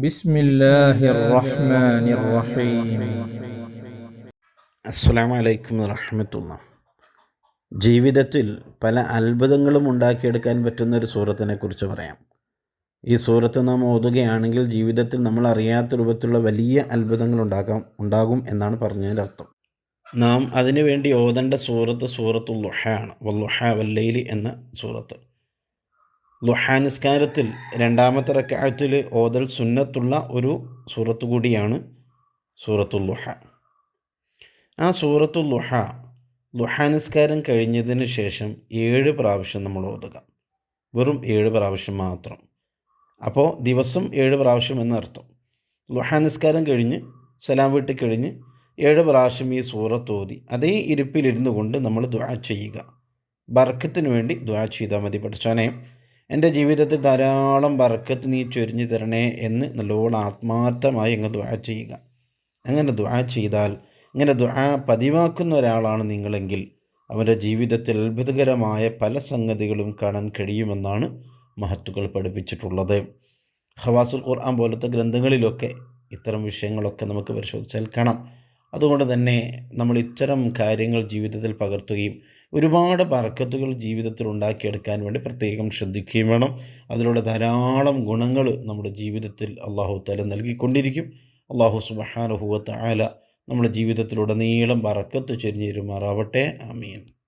بسم الله الرحمن الرحيم അസ്സലാമു അലൈക്കും വറഹമത്തുള്ള ജീവിതത്തിൽ പല അത്ഭുതങ്ങളും ഉണ്ടാക്കിയെടുക്കാൻ പറ്റുന്ന ഒരു സൂറത്തിനെ കുറിച്ച് പറയാം ഈ സൂറത്ത് നാം ഓതുകയാണെങ്കിൽ ജീവിതത്തിൽ നമ്മൾ അറിയാത്ത രൂപത്തിലുള്ള വലിയ അത്ഭുതങ്ങൾ ഉണ്ടാകാം ഉണ്ടാകും എന്നാണ് പറഞ്ഞതിൻ്റെ അർത്ഥം നാം അതിനു വേണ്ടി ഓതേണ്ട സൂറത്ത് സൂറത്തു ലുഹയാണ് വല്ലുഹ വല്ലൈലി എന്ന സൂറത്ത് ലുഹാ നിസ്കാരത്തിൽ രണ്ടാമത്തെ റക്കാഴത്തിൽ ഓതൽ സുന്നത്തുള്ള ഒരു സൂറത്ത് കൂടിയാണ് സൂറത്തുൽ ലുഹ. ആ സൂറത്തുൽ ലുഹ ലുഹാനിസ്കാരം കഴിഞ്ഞതിന് ശേഷം ഏഴ് പ്രാവശ്യം നമ്മൾ ഓതുക. വെറും ഏഴ് പ്രാവശ്യം മാത്രം. അപ്പോൾ ദിവസം ഏഴ് പ്രാവശ്യം എന്നർത്ഥം ലുഹാനിസ്കാരം കഴിഞ്ഞ് സലാം വീട്ടിൽ കഴിഞ്ഞ് ഏഴ് പ്രാവശ്യം ഈ സൂറത്ത് ഓതി. അതേ ഇരിപ്പിലിരുന്നു കൊണ്ട് നമ്മൾ ദ്വാ ചെയ്യുക. ബർക്കത്തിന് വേണ്ടി ദ്വാ ചെയ്താൽ മതി പഠിച്ചാനേ. എന്റെ ജീവിതത്തിൽ ധാരാളം ബർക്കത്ത് നീ ചൊരിഞ്ഞു തരണേ എന്ന് നല്ലോണം ആത്മാർത്ഥമായി അങ്ങ് ദ്വാ ചെയ്യുക. അങ്ങനെ ദ്വാ ചെയ്താൽ ഇങ്ങനെ ദ്വാ പതിവാക്കുന്ന ഒരാളാണ് നിങ്ങളെങ്കിൽ അവരുടെ ജീവിതത്തിൽ അത്ഭുതകരമായ പല സംഗതികളും കാണാൻ കഴിയുമെന്നാണ് മഹത്തുക്കൾ പഠിപ്പിച്ചിട്ടുള്ളത്. ഹവാസുൽ ഖുർആൻ പോലത്തെ ഗ്രന്ഥങ്ങളിലൊക്കെ ഇത്തരം വിഷയങ്ങളൊക്കെ നമുക്ക് പരിശോധിച്ചാൽ കാണാം. അതുകൊണ്ട് തന്നെ നമ്മൾ ഇത്തരം കാര്യങ്ങൾ ജീവിതത്തിൽ പകർത്തുകയും ഒരുപാട് ബർക്കത്തുകൾ ജീവിതത്തിൽ ഉണ്ടാക്കിയെടുക്കാൻ വേണ്ടി പ്രത്യേകം ശ്രദ്ധിക്കുകയും വേണം. അതിലൂടെ ധാരാളം ഗുണങ്ങൾ നമ്മുടെ ജീവിതത്തിൽ അള്ളാഹു തല നൽകിക്കൊണ്ടിരിക്കും. അള്ളാഹു സുബഹാനുഹുവത്ത് ആല നമ്മുടെ ജീവിതത്തിലുടനീളം ബറക്കത്ത് ചെരിഞ്ഞിരുമാറാവട്ടെ ആമീൻ.